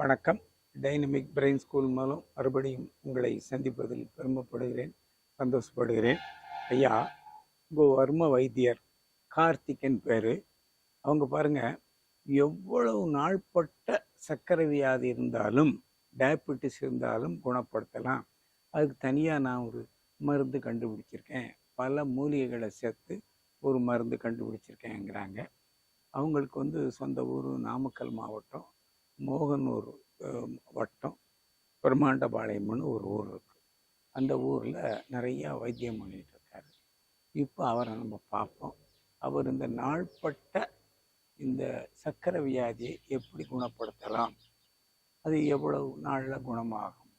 வணக்கம். Dynamic brain school மூலம் மறுபடியும் உங்களை சந்திப்பதில் பெருமைப்படுகிறேன் சந்தோஷப்படுகிறேன். ஐயா உங்கள் வர்ம வைத்தியர் கார்த்திகன் பேர். அவங்க பாருங்க எவ்வளவு நாள்பட்ட சர்க்கரை வியாதி இருந்தாலும் டயபெட்டிஸ் இருந்தாலும் குணப்படுத்தலாம். அதுக்கு தனியாக நான் ஒரு மருந்து கண்டுபிடிச்சிருக்கேன். பல மூலிகைகளை சேர்த்து ஒரு மருந்து கண்டுபிடிச்சிருக்கேங்கிறாங்க அவங்களுக்கு வந்து சொந்த ஊர் நாமக்கல் மாவட்டம். மோகனூர் வட்டம் பிரம்மாண்டபாளையம்னு ஒரு ஊர் இருக்கு. அந்த ஊரில் நிறையா வைத்தியம் பண்ணிட்டு இருக்காரு. இப்போ அவரை நம்ம பார்ப்போம். அவர் இந்த நாள்பட்ட இந்த சர்க்கரை வியாதியை எப்படி குணப்படுத்தலாம்? அது எவ்வளவு நாளில் குணமாகும்?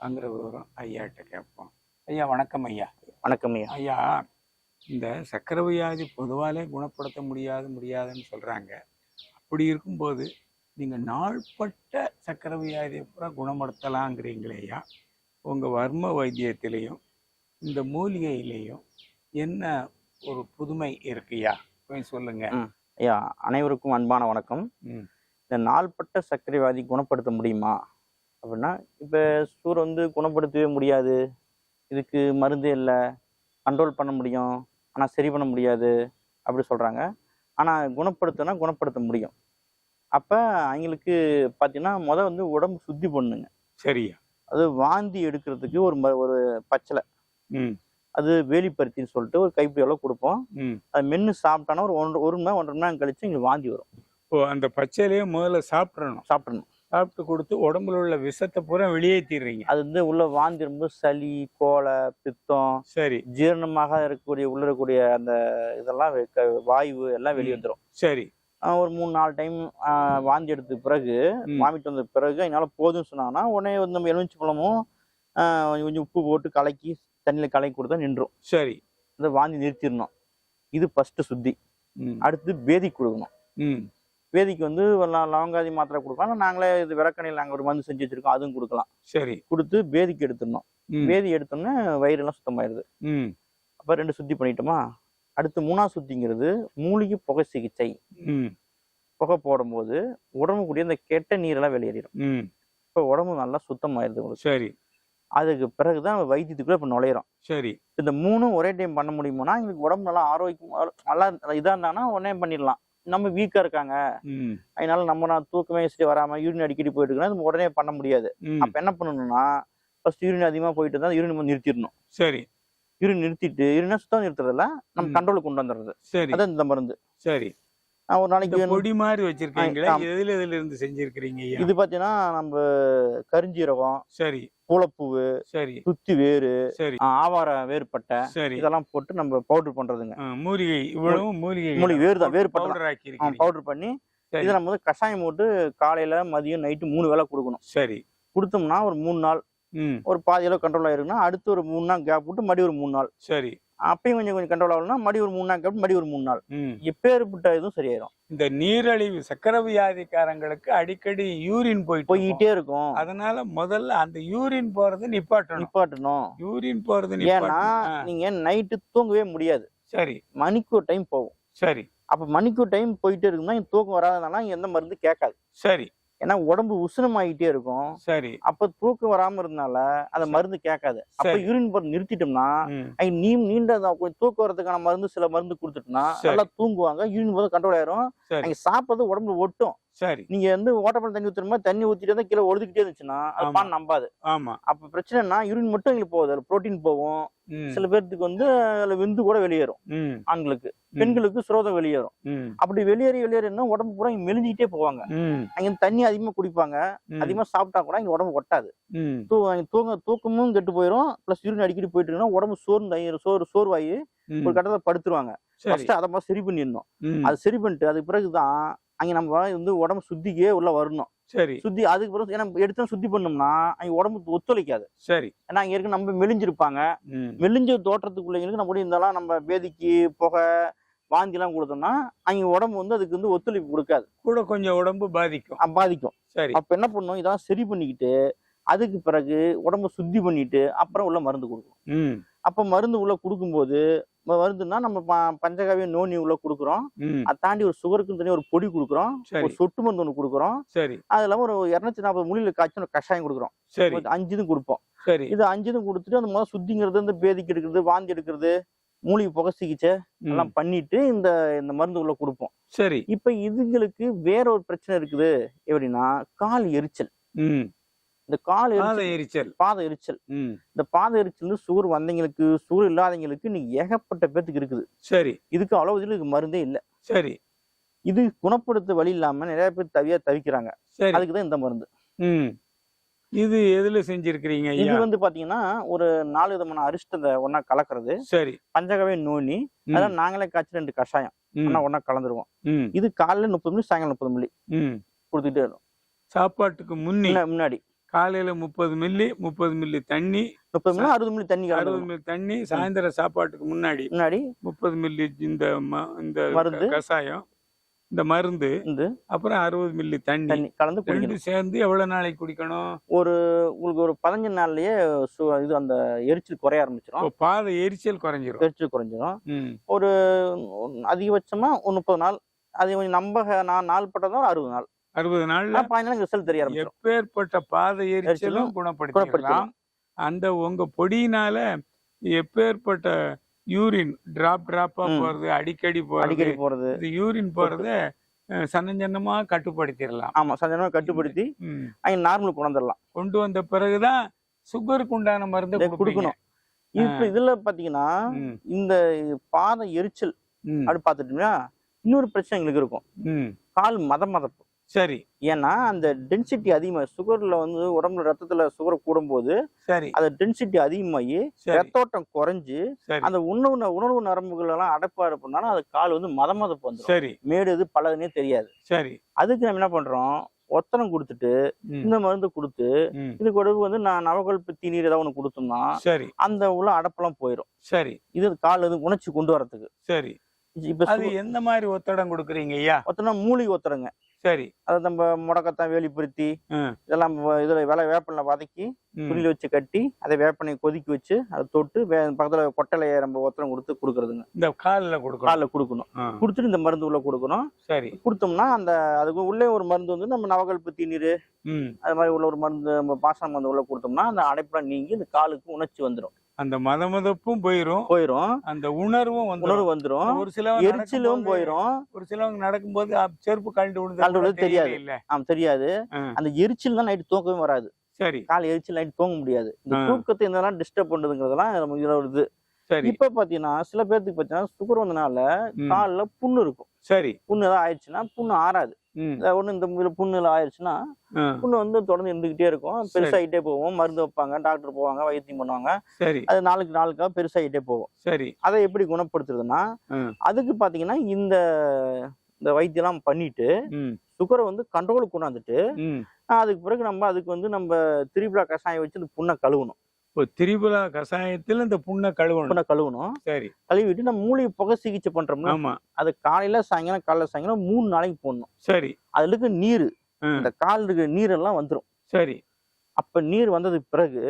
அங்கிற விவரம் ஐயாட்ட கேட்போம். ஐயா வணக்கம் ஐயா. வணக்கம் ஐயா. ஐயா இந்த சர்க்கரை வியாதி பொதுவாலே குணப்படுத்த முடியாது முடியாதுன்னு சொல்றாங்க. அப்படி இருக்கும்போது நீங்க நாள்பட்ட சர்க்கரை வியாதியை பூரா குணப்படுத்தலாங்கிறீங்களே ஐயா உங்க வர்ம வைத்தியத்திலையும் இந்த மூலிகையிலையும் என்ன ஒரு புதுமை இருக்குயா? கொஞ்சம் சொல்லுங்க. ஐயா அனைவருக்கும் அன்பான வணக்கம். இந்த நாள்பட்ட சர்க்கரை வியாதி குணப்படுத்த முடியுமா? அப்படின்னா இப்போ சூர் வந்து குணப்படுத்தவே முடியாது. இதுக்கு மருந்தே இல்லை. கண்ட்ரோல் பண்ண முடியும். ஆனால் சரி பண்ண முடியாது. அப்படி சொல்கிறாங்க ஆனால் குணப்படுத்தினா குணப்படுத்த முடியும். அப்போ அவங்களுக்கு பார்த்தீங்கன்னா முத வந்து உடம்பு சுத்தி பண்ணுங்க. சரியா? அது வாந்தி எடுக்கிறதுக்கு ஒரு ஒரு பச்சளை. ம். அது வேலிப்பருத்தின்னு சொல்லிட்டு ஒரு கைப்பிடி அளவு கொடுப்போம். அது மென்று சாப்பிட்டானா ஒரு ஒன்று ஒரு மணி நேரம் ஒன்றரை மணி நேரம் கழிச்சு எங்களுக்கு வாந்தி வரும். ஓ அந்த பச்சையிலேயே முதல்ல சாப்பிட்றணும் சாப்பிடணும். சாப்பிட்டு கொடுத்து உடம்புல உள்ள விஷத்தை பூரா வெளியேற்றிடுறீங்க அது வந்து உள்ள வாந்தி ரொம்ப சளி கோலை பித்தம் சரி. ஜீரணமாக இருக்கக்கூடிய உள்ள இருக்கக்கூடிய அந்த இதெல்லாம் வெ- க- வாயு எல்லாம் வெளியே. வந்துடும் சரி. ஒரு மூணு நாலு டைம் வாந்தி எடுத்த பிறகு. வாமிட் வந்த பிறகு என்னால் போதும்னு சொன்னாங்கன்னா உடனே வந்து நம்ம எலுமிச்சி பழமும் கொஞ்சம் உப்பு போட்டு கலக்கி தண்ணியில் கலக்கி கொடுத்தா நின்றும். சரி. இந்த வாந்தி நிறுத்திடணும். இது ஃபர்ஸ்ட் சுத்தி. அடுத்து பேதி கொடுக்கணும். பேதிக்கு வந்து லவங்காதி மாத்திரை கொடுக்கலாம். நாங்களே இது விளக்கணையில் நாங்கள் ஒரு மருந்து செஞ்சு வச்சிருக்கோம் அதுவும் கொடுக்கலாம். சரி. கொடுத்து பேதிக்கு எடுத்துடணும். பேதி எடுத்தோன்னே வயிறெல்லாம் சுத்தமாயிருது. அப்போ ரெண்டு சுத்தி பண்ணிட்டோமா? அடுத்து மூணாவது சுத்திங்கிறது மூலிகை புகை சிகிச்சை. புகை போடும்போது உடம்புக்குரிய இந்த கெட்ட நீரெல்லாம் வெளியேறிடும். இப்போ உடம்பு நல்லா சுத்தமாயிருது உங்களுக்கு. சரி. அதுக்கு பிறகுதான் நம்ம வைத்தியத்துக்குள்ள இப்போ நுழையிறோம். சரி. இந்த மூணும் ஒரே டைம் பண்ண முடியுமானா எங்களுக்கு உடம்பு நல்லா ஆரோக்கியம் நல்லா இதாக இருந்தாங்கன்னா உடனே பண்ணிடலாம். நம்ம வீக்கா இருக்காங்க. அதனால நம்ம நான் தூக்கமே சரி வராம யூரின் அடிக்கடி போயிட்டு இருக்கா நம்ம உடனே பண்ண முடியாது. அப்ப என்ன பண்ணணும்னா ஃபர்ஸ்ட் யூரின் அதிகமா போயிட்டு இருந்தா யூரின் நிறுத்திடணும். சரி. யூரின் நிறுத்திட்டு யூரினா சுத்தம் நிறுத்துறதுல நம்ம. கண்ட்ரோலுக்கு கொண்டு வந்துடுறது. சரி. அதான் இந்த மருந்து. சரி. ஒரு நாளைக்கு பொடி மாதிரி வச்சிருக்கீங்களே. எதுல எதுல இருந்து செஞ்சிருக்கிறீங்க இது பாத்தீங்கன்னா நம்ம கருஞ்சீரகம் சரி. பூளப்பூவு சரி. சுத்தி வேறு சரி. ஆவார வேர்பட்டை சரி. இதெல்லாம் போட்டு நம்ம பவுடர் பண்றதுங்க. மூலிகை இவ்வளவும் மூலிகை மூலிகை வேறு தான், வேறு பட்டை தான். பவுடர் பவுடர் பண்ணி இதை நம்ம வந்து கஷாயம் போட்டு காலையில மதியம் நைட்டு மூணு வேளை கொடுக்கணும். சரி. கொடுத்தோம்னா ஒரு மூணு நாள் ஒரு பாதி அளவு கண்ட்ரோல் ஆயிருக்குன்னா அடுத்து ஒரு மூணு நாள் கேப் விட்டு மறுபடியும் ஒரு மூணு நாள். சரி. அப்பயும் கொஞ்சம் கொஞ்சம் கண்ட்ரோல் ஆகணும்னா மறுபடியும் ஒரு மூணு நாள் கேப் மறுபடியும் ஒரு மூணு நாள். எப்பேற்பட்ட இதுவும் சரியாயிரும். இந்த நீரழிவு சக்கரை வியாதிக்காரங்களுக்கு அடிக்கடி யூரின் போயிட்டு இருக்கும். அதனால முதல்ல அந்த யூரின் போறது நிப்பாட்டணும். நிப்பாட்டணும். யூரின் போறது ஏன்னா நீங்க நைட்டு தூங்கவே முடியாது. சரி. மணிக்கு ஒரு டைம் போகும். சரி. அப்ப மணிக்கு டைம் போயிட்டே இருக்குன்னா தூக்கம் வராதனால எந்த மருந்து கேட்காது. சரி. ஏன்னா உடம்பு உஷ்ணமாயிட்டே இருக்கும். சரி. அப்ப தூக்கம் வராம இருந்தனால அந்த மருந்து கேட்காது. அப்ப. யூரின் போறது நிறுத்திட்டோம்னா நீ நீண்ட தூக்கம் வரதுக்கான மருந்து சில மருந்து கொடுத்துட்டோம்னா. நல்லா தூங்குவாங்க யூரின் போது கண்ட்ரோல் ஆயிரும். அங்க சாப்பிட்றது உடம்புல ஒட்டும். சரி. நீங்க வந்து ஓட்டப்பட தண்ணி ஊத்துற மாதிரி தண்ணி ஊத்திட்டு இருந்தா கீழே ஒழுதுகிட்டே இருந்துச்சுன்னா அது. பான் நம்பாது. ஆமா. அப்ப பிரச்சனைனா யூரின் மட்டும் எங்களுக்கு போகுது. அதுல புரோட்டீன் போகும். சில பேர்த்துக்கு வந்து அதுல விந்து கூட வெளியேறும். ஆண்களுக்கு. பெண்களுக்கு சுரோதம் வெளியேறும். அப்படி வெளியேறி வெளியேறினா உடம்பு பூரா இங்க மெலிஞ்சிக்கிட்டே போவாங்க. அங்க தண்ணி அதிகமா குடிப்பாங்க. அதிகமா சாப்பிட்டா கூட இங்க உடம்பு ஒட்டாது. தூங்க தூக்கமும் கெட்டு போயிடும் பிளஸ் யூரின் அடிக்கடி போயிட்டு இருக்குன்னா உடம்பு சோர்ந்து சோறு சோர்வாயி ஒரு கட்டத்துல படுத்துருவாங்க. ஃபர்ஸ்ட் அதை மாதிரி சரி பண்ணிடணும். ம், அது சரி பண்ணிட்டு அதுக்கு பிறகுதான் அங்க நம்ம வந்து உடம்பு சுத்திக்கே உள்ள வரணும். சரி. சுத்தி அதுக்கு பிறகு ஏன்னா எடுத்து சுத்தி பண்ணோம்னா அங்க உடம்பு ஒத்துழைக்காது. சரி. ஏன்னா அங்க இருக்க நம்ம மெலிஞ்சிருப்பாங்க. மெலிஞ்ச தோற்றத்துக்குள்ளவங்களுக்கு நம்ம இருந்தாலும் நம்ம வேதிக்கு புகை வாந்திலாம் கொடுத்தோம்னா அங்க உடம்பு வந்து அதுக்கு வந்து ஒத்துழைப்பு கொடுக்காது. கூட கொஞ்சம் உடம்பு பாதிக்கும். பாதிக்கும். சரி. அப்ப என்ன பண்ணும் இதெல்லாம் சரி பண்ணிக்கிட்டு அதுக்கு பிறகு உடம்ப சுத்தி பண்ணிட்டு அப்புறம் உள்ள மருந்து கொடுக்கணும். ம். அப்ப மருந்து உள்ள கொடுக்கும்போது ம- வருதுன்னா நம்ம பஞ்சகாவிய நோனி உள்ள கொடுக்குறோம். அதை தாண்டி ஒரு சுகருக்குன்னு தனி ஒரு பொடி கொடுக்குறோம். ஒரு சொட்டு மருந்து ஒன்று கொடுக்குறோம். சரி. அது இல்லாம ஒரு இரநூத்தி நாற்பது முள்ளில காய்ச்சி ஒரு கஷாயம் கொடுக்குறோம். அஞ்சு இதும் கொடுப்போம். சரி. இது அஞ்சு இதும் கொடுத்துட்டு அந்த முதல் சுத்திங்கிறது இந்த பேதிக்கு எடுக்கிறது வாந்தி எடுக்கிறது மூலிகை புகை சிகிச்சை எல்லாம் பண்ணிட்டு இந்த இந்த மருந்து உள்ள கொடுப்போம். சரி. இப்ப இதுங்களுக்கு வேற ஒரு பிரச்சனை இருக்குது. எப்படின்னா கால் எரிச்சல். இந்த கால் எரிச்சல் பாத எரிச்சல். இந்த பாத எரிச்சல் சுகர் வந்தவங்களுக்கு சுகர் இல்லாதவங்களுக்கு இன்னைக்கு ஏகப்பட்ட பேத்துக்கு இருக்குது. சரி. இதுக்கு அவ்வளவு இதுல இதுக்கு மருந்தே இல்ல. சரி. இது குணப்படுத்த வழி இல்லாம நிறைய பேர் தவியா தவிக்கிறாங்க. சரி. அதுக்கு தான் இந்த மருந்து. இது எதுல செஞ்சிருக்கிறீங்க இது வந்து பாத்தீங்கன்னா ஒரு நாலு விதமான அரிஷ்டத்தை ஒண்ணா கலக்கிறது. சரி. பஞ்சகவே நோனி அதெல்லாம் நாங்களே காய்ச்சி ரெண்டு கஷாயம். ஒண்ணா ஒண்ணா கலந்துருவோம். இது காலையில முப்பது மில்லி சாயங்காலம் முப்பது மில்லி. கொடுத்துட்டே இருக்கும் சாப்பாட்டுக்கு முன்ன- முன்னாடி. காலையில முப்பது மில்லி முப்பது மில்லி தண்ணி முப்பது மில்லி அறுபது மில்லி தண்ணி அறுபது மில்லி தண்ணி சாயந்தர சாப்பாட்டுக்கு முன்னாடி முன்னாடி. முப்பது மில்லி இந்த இந்த கஷாயம் இந்த மருந்து அப்புறம் அறுபது மில்லி தண்ணி. தண்ணி கலந்து ரெண்டு சேர்ந்து எவ்வளவு நாளைக்கு குடிக்கணும்? உங்களுக்கு ஒரு பதினஞ்சு நாள்லயே இது அந்த எரிச்சல் குறைய ஆரம்பிச்சிடும் பாத எரிச்சல் குறைஞ்சிரும். எரிச்சல் குறைஞ்சிரும். ஒரு அதிகபட்சமா ஒரு முப்பது நாள். அது கொஞ்சம் நம்ப நான் நாள் பட்டதும் ஒரு அறுபது நாள். அறுபது நாள்ல ரிசல்ட் தெரிய எப்பேற்பட்ட பாத எரிச்சலும் குணப்படுத்திடலாம். அந்த உங்க பொடியினால எப்பேற்பட்ட யூரின் டிராப் டிராப்பா. போறது அடிக்கடி போறது அடிக்கடி போறது. இது யூரின் போறத சன்னஞ்சன்னமா கட்டுப்படுத்திடலாம். ஆமா சஞ்சனமா கட்டுப்படுத்தி. அங்க நார்மல் கொண்டு வந்துடலாம். கொண்டு வந்த பிறகுதான் சுகருக்கு உண்டான மருந்து கொடுக்கணும். இப்ப இதுல பாத்தீங்கன்னா இந்த பாத எரிச்சல் அப்படி பாத்துட்டீங்கன்னா இன்னொரு பிரச்சனை எங்களுக்கு இருக்கும். கால் மத மதப்பு சரி. ஏன்னா அந்த டென்சிட்டி அதிகமா சுகர்ல வந்து உடம்புல ரத்தத்துல சுகர் கூடும்போது சரி. அந்த டென்சிட்டி அதிகமாகி ரத்தோட்டம் குறைஞ்சு அந்த உணவு உணர்வு நரம்புகள் எல்லாம் அடப்பா இருப்பதுனால அது கால் வந்து மத மதப்பு வந்துடும் சரி. மேடு எது பழகுனே தெரியாது. சரி. அதுக்கு நம்ம என்ன பண்றோம்? ஒத்தனம் கொடுத்துட்டு இந்த மருந்து கொடுத்து. இது கூட வந்து நான் நவகல்ப தீநீர் ஏதாவது ஒன்று கொடுத்தோம்னா சரி. அந்த உள்ள அடப்பெல்லாம் போயிடும் சரி. இது கால் இது உணர்ச்சி கொண்டு வரதுக்கு சரி. இப்ப அது எந்த மாதிரி ஒத்தடம் கொடுக்குறீங்க ஐயா? ஒத்தனா மூலிகை ஒத்துறங்க சரி. அதை நம்ம முடக்கத்தான் வேலிப்படுத்தி. இதெல்லாம் இதுல வேலை வேப்பனில் வதக்கி துணியில வச்சு கட்டி அதை வேப்பனை கொதிக்க வச்சு அதை தொட்டு வே பக்கத்துல கொட்டலையை நம்ம ஒத்தனம் கொடுத்து கொடுக்கறதுங்க. இந்த காலில் கொடுக்கணும். காலில் கொடுக்கணும். கொடுத்துட்டு இந்த மருந்து உள்ள கொடுக்கணும். சரி. கொடுத்தோம்னா அந்த அதுக்கு உள்ளே ஒரு மருந்து வந்து நம்ம நவகல்பு தீநீர் அது மாதிரி உள்ள ஒரு மருந்து நம்ம பாசன மருந்து உள்ள கொடுத்தோம்னா அந்த அடைப்புலாம் நீங்கி இந்த காலுக்கு உணர்ச்சி வந்துடும். அந்த மதமதப்பும் போயிரும். போயிடும் அந்த உணர்வும் வந்துரும். உணர்வு வந்துடும் ஒரு சிலவங்க எரிச்சலும் போயிடும் ஒரு சிலவங்க நடக்கும்போது செருப்பு கழண்டு விழுந்தா தெரியாது. இல்ல. ஆம் தெரியாது. அந்த எரிச்சல் தான் நைட்டு தூக்கவே வராது. சரி. காலை எரிச்சல் நைட்டு தூங்க முடியாது. இந்த. தூக்கத்தை இதெல்லாம் டிஸ்டர்ப் பண்றதுங்கிறதெல்லாம் நம்ம இதுல சரி. இப்ப பாத்தீங்கன்னா சில பேர்த்துக்கு பாத்தீங்கன்னா சுகர் வந்தனால கால்ல புண்ணு இருக்கும். சரி. புண்ணு ஏதாவது ஆயிடுச்சுன்னா புண்ணு ஆறாது. ம், இந்த புண்ணுல ஆயிடுச்சுன்னா புண்ணு வந்து தொடர்ந்து இருந்துகிட்டே இருக்கும். பெருசாகிட்டே போகும். மருந்து வைப்பாங்க டாக்டர் போவாங்க வைத்தியம் பண்ணுவாங்க. சரி. அது நாளுக்கு நாளுக்காக பெருசாகிட்டே போகும். சரி. அதை எப்படி குணப்படுத்துறதுன்னா. அதுக்கு பாத்தீங்கன்னா இந்த இந்த வைத்தியம்லாம் பண்ணிட்டு சுகரை வந்து கண்ட்ரோலுக்கு கொண்டாந்துட்டு. அதுக்கு பிறகு நம்ம அதுக்கு வந்து நம்ம திரிபுலா கஷாயம் வச்சு இந்த புண்ணை கழுவணும். இப்போ திரிபுலா கஷாயத்துல இந்த புண்ணை கழுவணும். புண்ணை கழுவணும். சரி. கழுவிட்டு நம்ம மூலிகை புகை சிகிச்சை பண்றோம்னா ஆமா. அது காலையில சாயங்காலம் காலைல சாயங்காலம் மூணு நாளைக்கு போடணும். சரி. அதுல இருக்க நீர் இந்த கால் இருக்கிற நீரெல்லாம் வந்துடும் சரி. அப்ப நீர் வந்ததுக்கு பிறகு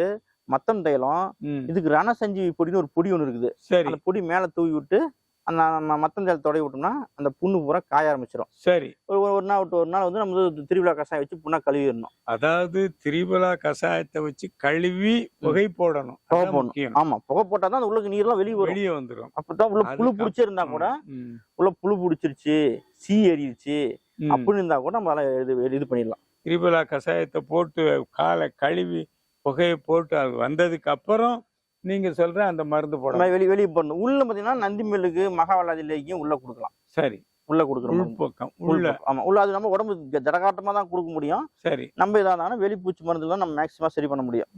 மத்தம் தைலம் இதுக்கு ரணசஞ்சீவி பொடின்னு ஒரு பொடி ஒன்று இருக்குது. சரி. அந்த பொடி மேல தூவி விட்டு அந்த நம்ம மத்தம் தைலம் தொடவி விட்டோம்னா அந்த புண்ணு பூரா காய ஆரம்பிச்சிடும் சரி. ஒரு ஒரு நாள் விட்டு ஒரு நாள் வந்து நம்ம வந்து திருவிழா கஷாயம் வச்சு புண்ணா கழுவிடணும். அதாவது திரிபுலா கஷாயத்தை வச்சு கழுவி புகை போடணும். புகை போடணும். ஆமா. புகை போட்டா தான் உள்ளுக்கு நீர்லாம் வெளியே வரும். வெளியே வந்துரும். அப்பதான் உள்ள புழு பிடிச்சிருந்தா கூட உள்ள புழு பிடிச்சிருச்சு சீ ஏறிடுச்சு ம். அப்படின்னு இருந்தா கூட நம்ம இது இது பண்ணிடலாம். திரிபுலா கஷாயத்தை போட்டு காலை கழுவி புகையை போட்டு அது வந்ததுக்கு அப்புறம் நீங்க சொல்ற அந்த மருந்து போடணும் வெளியே வெளியே போடணும். உள்ள பாத்தீங்கன்னா நந்தி மில்லுக்கு மகாவலாதி லேக்கியும் உள்ள கொடுக்கலாம். சரி. உள்ள கொடுக்குற மருந்து. உள்பக்கம் உள்ள. உள்ள ஆமா உள்ள அது நம்ம உடம்பு ஜ- ஜடகாட்டமா தான் கொடுக்க முடியும். சரி. நம்ம இதானாலும் வெளிப்பூச்சி மருந்து தான் நம்ம மேக்ஸிமம் சரி பண்ண முடியும்.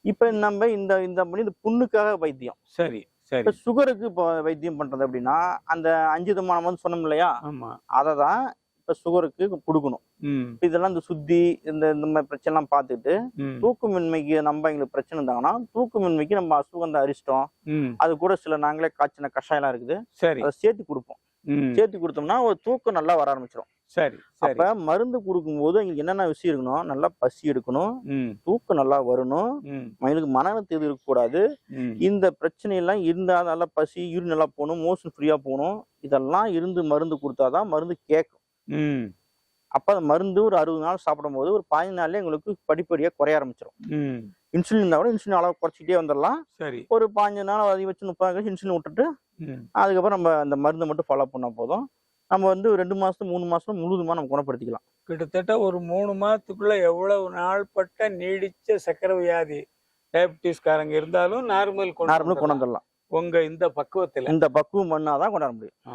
இப்ப நம்ம இந்த இந்த பண்ணி இந்த புண்ணுக்காக வைத்தியம். சரி சரி. இப்ப சுகருக்கு இப்போ வைத்தியம் பண்றது அப்படின்னா அந்த அஞ்சு விதமான மருந்து சொன்னோம் இல்லையா? ஆமா. அதை தான் இப்ப சுகருக்கு கொடுக்கணும். இதெல்லாம் இந்த சுத்தி இந்த இந்த மாதிரி பிரச்சனை எல்லாம் பார்த்துட்டு ம். தூக்கமின்மைக்கு நம்ம எங்களுக்கு பிரச்சனை இருந்தாங்கன்னா தூக்கமின்மைக்கு நம்ம அசுகந்த அரிஷ்டம் அது கூட சில நாங்களே காய்ச்சின கஷாயம்லாம் இருக்குது. சரி. அதை சேர்த்து கொடுப்போம். சேர்த்து கொடுத்தோம்னா ஒரு தூக்கம் நல்லா வர ஆரம்பிச்சிடும் சரி அப்ப மருந்து கொடுக்கும்போது எங்களுக்கு என்னென்ன விஷயம் இருக்கணும் நல்லா பசி எடுக்கணும். தூக்கம் நல்லா வரணும். மயிலுக்கு மன அழுத்தம் இருக்கக்கூடாது. ம். இந்த பிரச்சனை எல்லாம் இருந்தா நல்லா பசி யூரின் நல்லா போகணும் மோஷன் ஃப்ரீயா போகணும். இதெல்லாம் இருந்து மருந்து கொடுத்தாதான் மருந்து கேட்கும். அப்ப அந்த மருந்து ஒரு அறுபது நாள் சாப்பிடும் போது ஒரு பதினஞ்சு நாள்ல எங்களுக்கு படிப்படியா குறைய ஆரம்பிச்சிடும் இன்சுலின் இருந்தா கூட இன்சுலின் அளவு குறைச்சிக்கிட்டே வந்துடலாம் சரி. ஒரு பாஞ்சு நாள் அதிகபட்சம் முப்பது நாள் இன்சுலின் விட்டுட்டு அதுக்கப்புறம் நம்ம அந்த மருந்தை மட்டும் ஃபாலோ பண்ணா போதும். நம்ம வந்து ரெண்டு மாசம் மூணு மாசம் முழுதுமா நம்ம குணப்படுத்திக்கலாம். கிட்டத்தட்ட ஒரு மூணு மாதத்துக்குள்ள எவ்வளவு நாள்பட்ட நீடிச்ச சக்கரை வியாதி டயபிட்டிஸ்காரங்க இருந்தாலும் நார்மல் நார்மலாக கொண்டு வந்துடலாம் உங்க இந்த பக்குவத்துல. இந்த பக்குவம் பண்ணாதான் கொண்டாட முடியும். ஆ,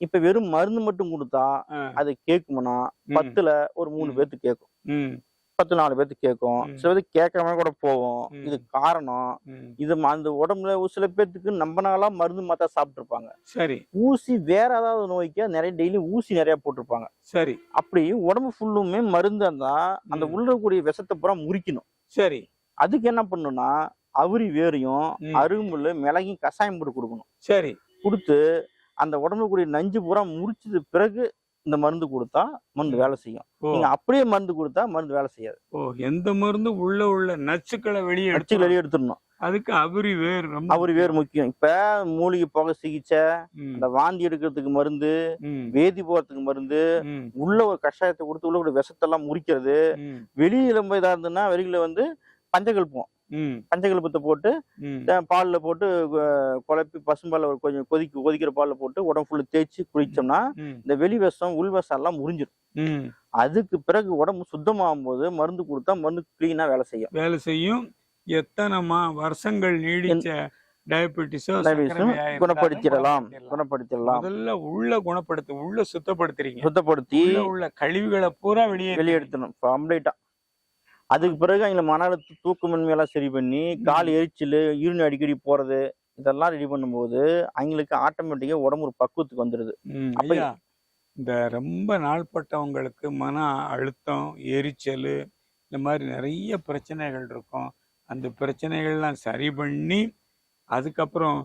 இப்ப வெறும் மருந்து மட்டும் கொடுத்தா அது கேட்கும்னா ம், பத்துல ஒரு மூணு ம். பேர்த்துக்கு கேட்கும் ம், பத்து நாலு பேர்த்துக்கு கேட்கும். சில பேருக்கு கேட்காம கூட போகும் ம். இது காரணம். இது அந்த உடம்புல ஒரு சில பேர்த்துக்கு நம்ம நாளா மருந்து மாத்தா சாப்பிட்டு இருப்பாங்க சரி. ஊசி வேற ஏதாவது நோய்க்கு நிறைய டெய்லி ஊசி நிறைய போட்டிருப்பாங்க சரி. அப்படி உடம்பு ஃபுல்லுமே மருந்து இருந்தா அந்த. உள்ள இருக்கக்கூடிய விஷத்தை பூரா முறிக்கணும். சரி. அதுக்கு என்ன பண்ணணும்னா அவுரி வேரையும் ம். அரும்புல மிளகையும் கஷாயம் போட்டு கொடுக்கணும். சரி. கொடுத்து அந்த உடம்புல கூடிய நஞ்சு பூரா முறிச்சது பிறகு இந்த மருந்து கொடுத்தா மருந்து. வேலை செய்யும். நீங்க அப்படியே மருந்து கொடுத்தா மருந்து வேலை செய்யாது. ஓ எந்த மருந்து உள்ள உள்ள நச்சுக்களை வெளியே எடுத்து வெளியே எடுத்துடணும். அதுக்கு அபரி வேர் அவரு வேறு முக்கியம். இப்ப மூலிகை போக சிகிச்சை அந்த வாந்தி எடுக்கிறதுக்கு மருந்து வேதி போறதுக்கு மருந்து உள்ள ஒரு கஷாயத்தை கொடுத்து உள்ள ஒரு விஷத்தெல்லாம் முறிக்கிறது. வெளியில போய் இதா இருந்ததுன்னா வெளியில வந்து பஞ்சகல்பம். ம், பஞ்சகல்பத்தை போட்டு பால்ல போட்டு குழப்பி பசும்பால்ல ஒரு கொஞ்சம் கொதிக்க கொதிக்கிற பால்ல போட்டு உடம்பு ஃபுல்லு தேய்ச்சி குளிச்சோம்னா இந்த வெளி விஷம் உள் விஷம் எல்லாம் முறிஞ்சிடும். அதுக்கு பிறகு உடம்பு சுத்தமாகும் போது மருந்து கொடுத்தா மருந்து கிளீனா வேலை செய்யும். வேலை செய்யும். எத்தனைமா வருஷங்கள் நீடிச்ச டயபெட்டிஸோ குணப்படுத்திடலாம் குணப்படுத்திடலாம். முதல்ல உள்ள குணப்படுத்து உள்ள சுத்தப்படுத்துறீங்க. சுத்தப்படுத்தி உள்ள உள்ள கழிவுகளை பூரா வெளியே வெளியெடுத்தணும் கம்ப்ளீட்டா அதுக்கு பிறகு அவங்கள மன அழுத்த தூக்கமின்மையெல்லாம் சரி பண்ணி கால் எரிச்சல் யூரின் அடிக்கடி போறது இதெல்லாம் ரெடி பண்ணும்போது அவங்களுக்கு ஆட்டோமேட்டிக்கா உடம்பு ஒரு பக்குவத்துக்கு வந்துடுது ம், அப்ப- இந்த ரொம்ப நாள்பட்டவங்களுக்கு மன அழுத்தம் எரிச்சல் இந்த மாதிரி நிறைய பிரச்சனைகள் இருக்கும். அந்த பிரச்சனைகள்லாம் சரி பண்ணி அதுக்கப்புறம்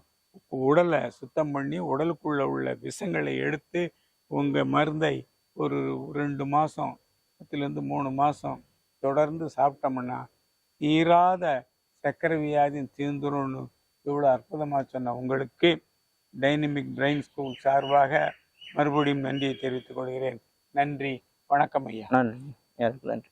உடலை சுத்தம் பண்ணி உடலுக்குள்ள உள்ள விஷங்களை எடுத்து உங்க மருந்தை ஒரு ரெண்டு மாசம் பத்துலேருந்து மூணு மாசம் தொடர்ந்து சாப்பிட்டோம்னா தீராத சக்கரை வியாதி தீர்ந்துரும்னு இவ்வளோ அற்புதமாக சொன்ன உங்களுக்கு டைனமிக் பிரெயின் ஸ்கூல் சார்பாக மறுபடியும் நன்றியை தெரிவித்துக் கொள்கிறேன். நன்றி. வணக்கம் ஐயா. நன்றி. யாருக்கு நன்றி?